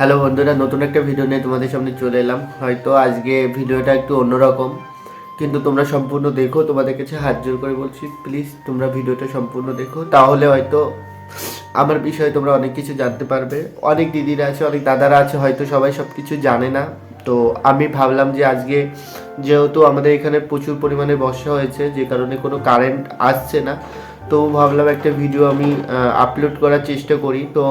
Hello বন্ধুরা, নতুন একটা ভিডিও নিয়ে তোমাদের সামনে চলে এলাম। হয়তো আজকে ভিডিওটা একটু অন্যরকম, কিন্তু তোমরা সম্পূর্ণ দেখো, তোমাদের কাছে হাত জোর করে বলছি প্লিজ তোমরা ভিডিওটা সম্পূর্ণ দেখো। তাহলে হয়তো আমার বিষয়ে তোমরা অনেক কিছু জানতে পারবে। অনেক দিদিরা আছে, অনেক দাদারা আছে, হয়তো সবাই সব কিছু জানে না। তো আমি ভাবলাম যে আজকে যেহেতু আমাদের এখানে প্রচুর পরিমাণে বর্ষা হয়েছে, যে কারণে কোনো কারেন্ট আসছে না, তো ভাবলাম একটা ভিডিও আমি আপলোড করার চেষ্টা করি। তো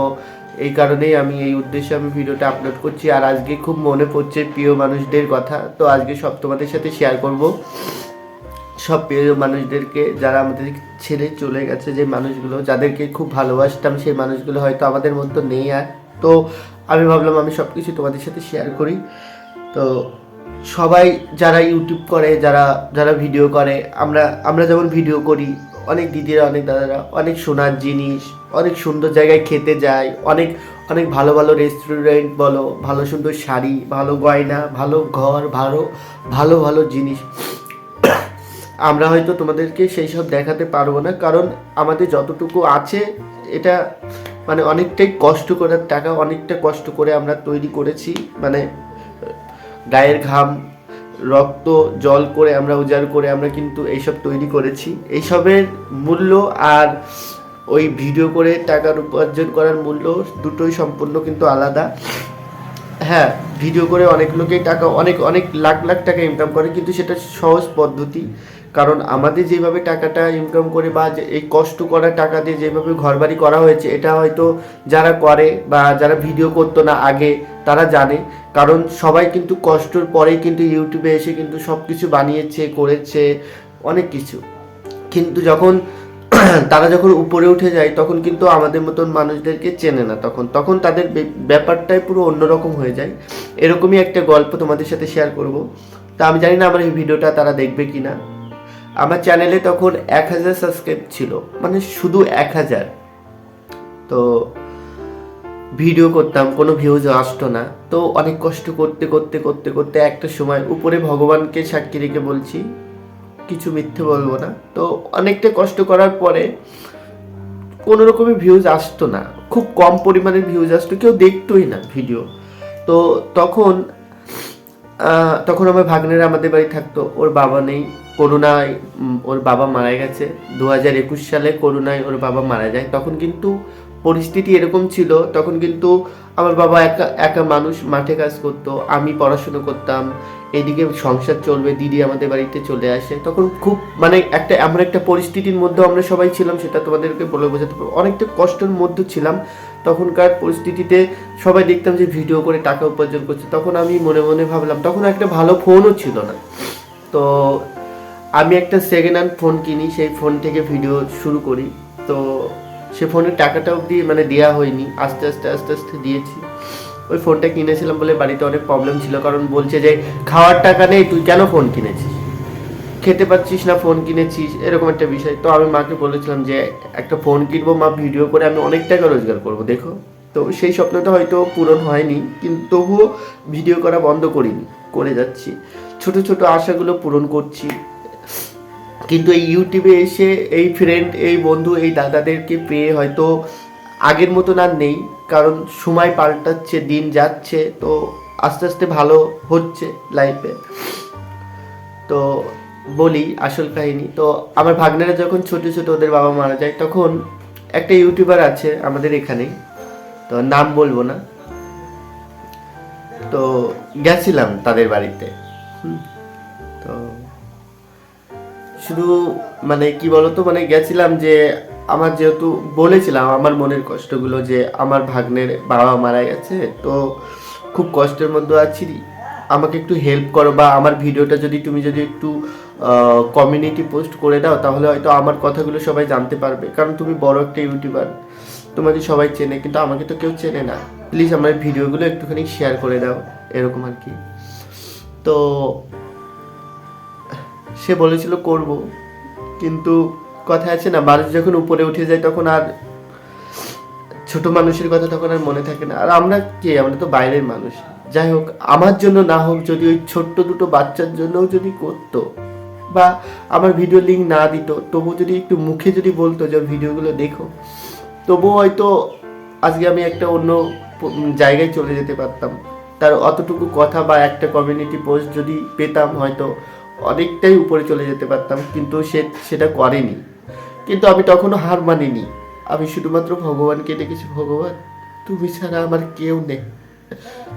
এই কারণেই আমি এই উদ্দেশ্যে আমি ভিডিওটা আপলোড করছি। আর আজকে খুব মনে পড়ছে প্রিয় মানুষদের কথা। তো আজকে সব তোমাদের সাথে শেয়ার করব। সব প্রিয় মানুষদেরকে, যারা আমাদের ছেড়ে চলে গেছে, যে মানুষগুলো, যাদেরকে খুব ভালোবাসতাম, সেই মানুষগুলো হয়তো আমাদের মধ্যে নেই আর। তো আমি ভাবলাম আমি সব কিছু তোমাদের সাথে শেয়ার করি। তো সবাই যারা ইউটিউব করে, যারা যারা ভিডিও করে, আমরা আমরা যেমন ভিডিও করি অনেক দিদিরা, অনেক দাদারা, অনেক সোনার জিনিস, অনেক সুন্দর জায়গায় খেতে যায়, অনেক অনেক ভালো ভালো রেস্টুরেন্ট বলো, ভালো সুন্দর শাড়ি, ভালো গয়না, ভালো ঘর, ভালো ভালো ভালো জিনিস। আমরা হয়তো তোমাদেরকে সেই সব দেখাতে পারব না, কারণ আমাদের যতটুকু আছে, এটা মানে অনেকটাই কষ্ট করার টাকা অনেকটা কষ্ট করে আমরা তৈরি করেছি মানে গায়ের ঘাম রক্ত, জল করে আমরা উজাড় করে আমরা কিন্তু এইসব তৈরি করেছি। এইসবের মূল্য আর ওই ভিডিও করে টাকার উপার্জন করার মূল্য দুটোই সম্পূর্ণ কিন্তু আলাদা। হ্যাঁ ভিডিও করে অনেক লোকেই টাকা, অনেক অনেক লাখ লাখ টাকা ইনকাম করে, কিন্তু সেটা সহজ পদ্ধতি। কারণ আমাদের যেভাবে টাকাটা ইনকাম করে বা যে এই কষ্ট করা টাকা দিয়ে যেভাবে ঘরবাড়ি করা হয়েছে, এটা হয়তো যারা করে বা যারা ভিডিও করতো না আগে তারা জানে। কারণ সবাই কিন্তু কষ্টর পরেই কিন্তু ইউটিউবে এসে কিন্তু সব কিছু বানিয়েছে, করেছে, অনেক কিছু। কিন্তু যখন তারা যখন উপরে উঠে যায়, তখন কিন্তু আমাদের মতন মানুষদেরকে চেনে না তখন। তখন তাদের ব্যাপারটাই পুরো অন্যরকম হয়ে যায়। এরকমই একটা গল্প তোমাদের সাথে শেয়ার করব। তা আমি জানি না আমার এই ভিডিওটা তারা দেখবে কি না আমার চ্যানেলে তখন এক হাজার সাবস্ক্রাইব ছিল। মানে শুধু এক হাজার। তো ভিডিও করতাম, কোনো ভিউজ আসতো না। তো অনেক কষ্ট করতে করতে করতে করতে একটা সময় উপরে ভগবানকে সাক্ষী রেখে বলছি, কিছু মিথ্যে বলব না। তো অনেকটা কষ্ট করার পরে কোনো রকমের ভিউজ আসতো না। খুব কম পরিমাণের ভিউজ আসতো, কেউ দেখতোই না ভিডিও তো তখন তখন আমার ভাগ্নেরা আমাদের বাড়ি থাকতো। ওর বাবা নেই করোনায় ওর বাবা মারা গেছে। দু হাজার একুশ সালে করোনায় ওর বাবা মারা যায়। তখন কিন্তু পরিস্থিতি এরকম ছিল, তখন কিন্তু আমার বাবা একা একা মানুষ মাঠে কাজ করতো, আমি পড়াশুনো করতাম, এদিকে সংসার চলবে, দিদি আমাদের বাড়িতে চলে আসে। তখন খুব মানে একটা এমন একটা পরিস্থিতির মধ্যে আমরা সবাই ছিলাম, সেটা তোমাদেরকে বলে বোঝাতে পারব। অনেকটা কষ্টের মধ্যে ছিলাম, তখনকার পরিস্থিতিতে সবাই দেখতাম যে ভিডিও করে টাকা উপার্জন করছে। তখন আমি মনে মনে ভাবলাম, তখন একটা ভালো ফোনও ছিল না। তো আমি একটা সেকেন্ড হ্যান্ড ফোন কিনি, সেই ফোন থেকে ভিডিও শুরু করি। তো সে ফোনের টাকাটা অবধি মানে দেওয়া হয়নি। আস্তে আস্তে আস্তে আস্তে দিয়েছি। ওই ফোনটা কিনেছিলাম বলে বাড়িতে অনেক প্রবলেম ছিল, কারণ বলছে যে, খাওয়ার টাকা নেই, তুই কেন ফোন কিনেছিস? খেতে পাচ্ছিস না, ফোন কিনেছিস, এরকম একটা বিষয়। তো আমি মাকে বলেছিলাম যে, একটা ফোন কিনবো, মা ভিডিও করে আমি অনেক টাকা রোজগার করব, দেখো। তো সেই স্বপ্নটা হয়তো পূরণ হয়নি, কিন্তু তবুও ভিডিও করা বন্ধ করিনি, করে যাচ্ছি। ছোট ছোট আশাগুলো পূরণ করছি। কিন্তু এই ইউটিউবে এসে এই ফ্রেন্ড এই বন্ধু এই দাদাদেরকে পেয়ে হয়তো আগের মতন আর নেই কারণ সময় পাল্টাচ্ছে দিন যাচ্ছে তো আস্তে আস্তে ভালো হচ্ছে লাইফে তো বলি আসল কাহিনী তো আমার ভাগ্নেরা যখন ছোট ছোট ওদের বাবা মারা যায় তখন একটা ইউটিউবার আছে আমাদের এখানে তো নাম বলব না। তো গেছিলাম তাদের বাড়িতে। হুম, শুধু মানে কি বলতো মানে গেছিলাম যে আমার যেহেতু বলেছিলাম আমার মনের কষ্টগুলো যে আমার ভাগ্নের বাবা মারা গেছে, তো খুব কষ্টের মধ্যে আছি। আমাকে একটু হেল্প করো বা আমার ভিডিওটা যদি তুমি যদি একটু কমিউনিটি পোস্ট করে দাও, তাহলে হয়তো আমার কথাগুলো সবাই জানতে পারবে। কারণ তুমি বড় একটা ইউটিউবার তোমাকে সবাই চেনে, কিন্তু আমাকে তো কেউ চেনে না। প্লিজ আমার ভিডিওগুলো একটুখানি শেয়ার করে দাও, এরকম আর কি। তো সে বলেছিল, করব। কিন্তু কথা আছে না, মানুষ যখন উপরে উঠে যায় তখন আর ছোট মানুষের কথা তখন আর মনে থাকে না। আর আমরা কে? আমরা তো বাইরের মানুষ। যাই হোক, আমার জন্য না হোক, যদি ওই ছোট্ট দুটো বাচ্চার জন্যও যদি করতো বা আমার ভিডিও লিঙ্ক না দিত তবু যদি একটু মুখে যদি বলতো যে ভিডিওগুলো দেখো, তবুও হয়তো আজকে আমি একটা অন্য জায়গায় চলে যেতে পারতাম। তার অতটুকু কথা বা একটা কমিউনিটি পোস্ট যদি পেতাম হয়তো অনেকটাই উপরে চলে যেতে পারতাম, কিন্তু সে, সেটা করেনি। কিন্তু আমি তখনও হার মানিনি। আমি শুধুমাত্র ভগবানকে ডেকেছি, ভগবান, তুমি ছাড়া আমার কেউ নেই।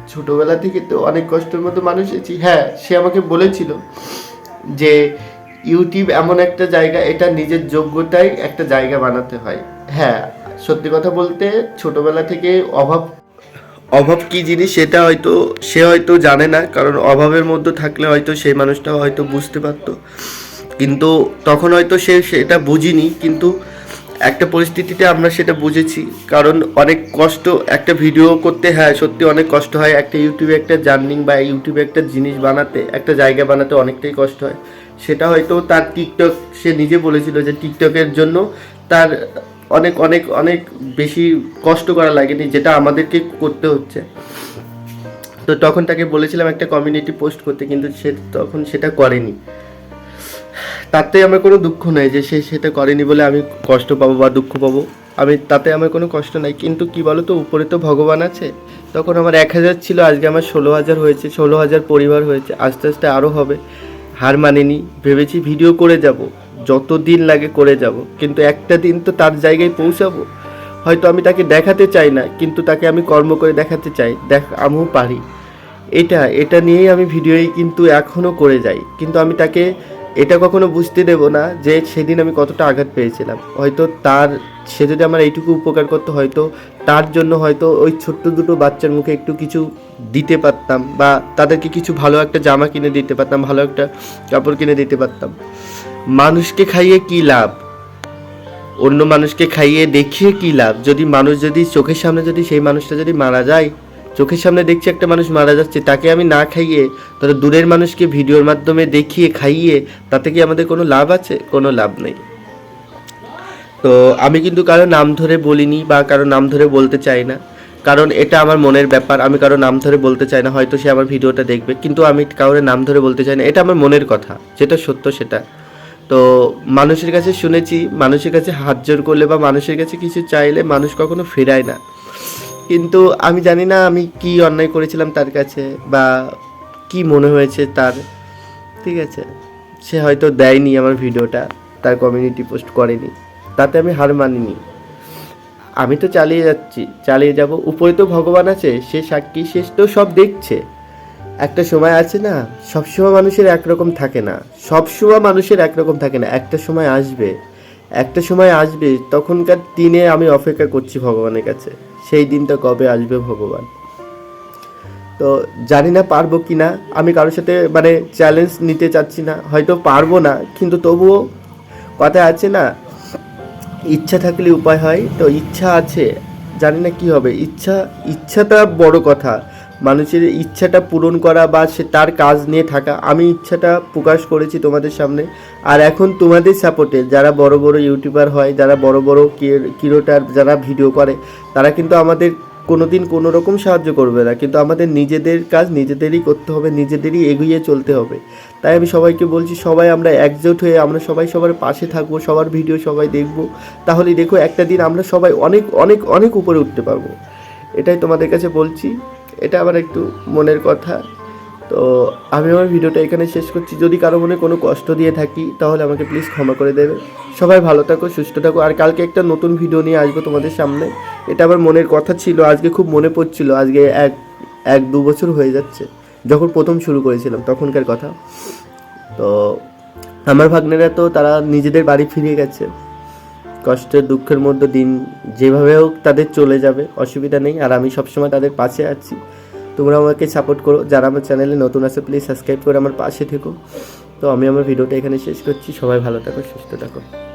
ছোটবেলা থেকে তো অনেক কষ্টের মতো মানুষ এসেছি হ্যাঁ সে আমাকে বলেছিল যে ইউটিউব এমন একটা জায়গা, এটা নিজের যোগ্যতায় একটা জায়গা বানাতে হয়। হ্যাঁ সত্যি কথা বলতে ছোটবেলা থেকে অভাব অভাব কি জিনিস সেটা হয়তো, সে হয়তো জানে না, কারণ অভাবের মধ্যে থাকলে হয়তো সেই মানুষটা হয়তো বুঝতে পারতো। কিন্তু তখন হয়তো সে সেটা বুঝিনি, কিন্তু একটা পরিস্থিতিতে আমরা সেটা বুঝেছি। কারণ অনেক কষ্ট, একটা ভিডিও করতে হ্যাঁ সত্যি অনেক কষ্ট হয়। একটা ইউটিউবে একটা জার্নিং বা ইউটিউবে একটা জিনিস বানাতে, একটা জায়গা বানাতে অনেকটাই কষ্ট হয়। সেটা হয়তো তার টিকটক সে নিজে বলেছিল যে টিকটকের জন্য তার অনেক অনেক অনেক বেশি কষ্ট করা লাগেনি, যেটা আমাদেরকে করতে হচ্ছে। তো তখন তাকে বলেছিলাম একটা কমিউনিটি পোস্ট করতে, কিন্তু সে তখন সেটা করেনি। তাতে আমার কোনো দুঃখ নাই যে সে সেটা করেনি বলে আমি কষ্ট পাবো বা দুঃখ পাবো। আমি, তাতে আমার কোনো কষ্ট নাই, কিন্তু কি বলো তো উপরে তো ভগবান আছে। তখন আমার এক হাজার ছিল, আজকে আমার ষোলো হাজার হয়েছে, ষোলো হাজার পরিবার হয়েছে, আস্তে আস্তে আরও হবে। হার মানিনি, ভেবেছি ভিডিও করে যাব। যত দিন লাগে করে যাব, কিন্তু একটা দিন তো তার জায়গায় পৌঁছাবো। হয়তো আমি তাকে দেখাতে চাই না, কিন্তু তাকে আমি কর্ম করে দেখাতে চাই, দেখ আমিও পারি। এটা এটা নিয়েই আমি ভিডিওই কিন্তু এখনও করে যাই, কিন্তু আমি তাকে এটা কখনো বুঝতে দেব না যে সেদিন আমি কতটা আঘাত পেয়েছিলাম। হয়তো তার, সে যদি আমার এইটুকু উপকার করতো, হয়তো তার জন্য হয়তো ওই ছোট্ট দুটো বাচ্চার মুখে একটু কিছু দিতে পারতাম বা তাদেরকে কিছু ভালো একটা জামা কিনে দিতে পারতাম, ভালো একটা কাপড় কিনে দিতে পারতাম। মানুষকে খাইয়ে কি লাভ? অন্য মানুষকে খাইয়ে দেখিয়ে কি লাভ? যদি মানুষ যদি চোখের সামনে যদি সেই মানুষটা যদি মারা যায়, চোখের সামনে দেখছি একটা মানুষ মারা যাচ্ছে, তাকে আমি না খাইয়ে, তাহলে দূরের মানুষকে ভিডিওর মাধ্যমে দেখিয়ে, খাইয়ে, তাতে কি আমাদের কোনো লাভ আছে? কোনো লাভ নেই। তো আমি কিন্তু কারও নাম ধরে বলিনি বা কারও নাম ধরে বলতে চাই না। কারণ এটা আমার মনের ব্যাপার, আমি কারও নাম ধরে বলতে চাই না, হয়তো সে আমার ভিডিওটা দেখবে, কিন্তু আমি কারোর নাম ধরে বলতে চাই না, এটা আমার মনের কথা, যেটা সত্য সেটা। তো মানুষের কাছে শুনেছি, মানুষের কাছে হাত জোর করলে বা মানুষের কাছে কিছু চাইলে মানুষ কখনো ফেরায় না। কিন্তু আমি জানি না আমি কি অন্যায় করেছিলাম তার কাছে বা কি মনে হয়েছে তার। ঠিক আছে, সে হয়তো দেয়নি আমার ভিডিওটা, তার কমিউনিটি পোস্ট করেনি। তাতে আমি হার মানিনি। আমি তো চালিয়ে যাচ্ছি, চালিয়ে যাব। উপরে তো ভগবান আছে, সে সাক্ষী, সে তো সব দেখছে। একটা সময় আছে না সবসময় মানুষের একরকম থাকে না। সবসময় মানুষের একরকম থাকে না। একটা সময় আসবে, একটা সময় আসবে, তখনকার দিনে আমি অপেক্ষা করছি ভগবানের কাছে। সেই দিনটা কবে আসবে ভগবান? তো জানি না পারব কি না। আমি কারোর সাথে মানে চ্যালেঞ্জ নিতে চাচ্ছি না। হয়তো পারব না, কিন্তু তবুও কথা আছে না, ইচ্ছা থাকলে উপায় হয়। তো ইচ্ছা আছে, জানি না কি হবে। ইচ্ছা, ইচ্ছাটা বড় কথা। মানুষের ইচ্ছাটা পূরণ করা বা সে তার কাজ নিয়ে থাকা, আমি ইচ্ছাটা প্রকাশ করেছি তোমাদের সামনে। আর এখন তোমাদের সাপোর্টে যারা বড় বড় ইউটিউবার হয়, যারা বড় বড় কিরোটার যারা ভিডিও করে, তারা কিন্তু আমাদের কোনোদিন কোনো রকম সাহায্য করবে না। কিন্তু আমাদের নিজেদের কাজ নিজেদেরই করতে হবে, নিজেদেরই এগিয়ে চলতে হবে। তাই আমি সবাইকে বলছি, সবাই আমরা একজোট হয়ে আমরা সবাই সবার পাশে থাকব, সবার ভিডিও সবাই দেখব। তাহলে দেখো একটা দিন আমরা সবাই অনেক অনেক অনেক উপরে উঠতে পারব। এটাই তোমাদের কাছে বলছি। এটা আমার একটু মনের কথা। তো আমি আমার ভিডিওটা এখানে শেষ করছি। যদি কারও মনে কোনো কষ্ট দিয়ে থাকি, তাহলে আমাকে প্লিজ ক্ষমা করে দেবে। সবাই ভালো থাকো, সুস্থ থাকো। আর কালকে একটা নতুন ভিডিও নিয়ে আসব তোমাদের সামনে। এটা আমার মনের কথা ছিল, আজকে খুব মনে পড়ছিল। আজকে এক এক দু বছর হয়ে যাচ্ছে। যখন প্রথম শুরু করেছিলাম তখনকার কথা। তো আমার ভাগ্নেরা তো তারা নিজেদের বাড়ি ফিরে গেছে। কষ্টের, দুঃখের মধ্যে দিন যেভাবে হোক তাদের চলে যাবে, অসুবিধা নেই। আর আমি সবসময় তাদের পাশে আছি। তোমরা আমাকে সাপোর্ট করো। যারা আমার চ্যানেলে নতুন আছে প্লিজ সাবস্ক্রাইব করে আমার পাশে থেকো। তো আমি আমার ভিডিওটা এখানে শেষ করছি। সবাই ভালো থাকো, সুস্থ থাকো।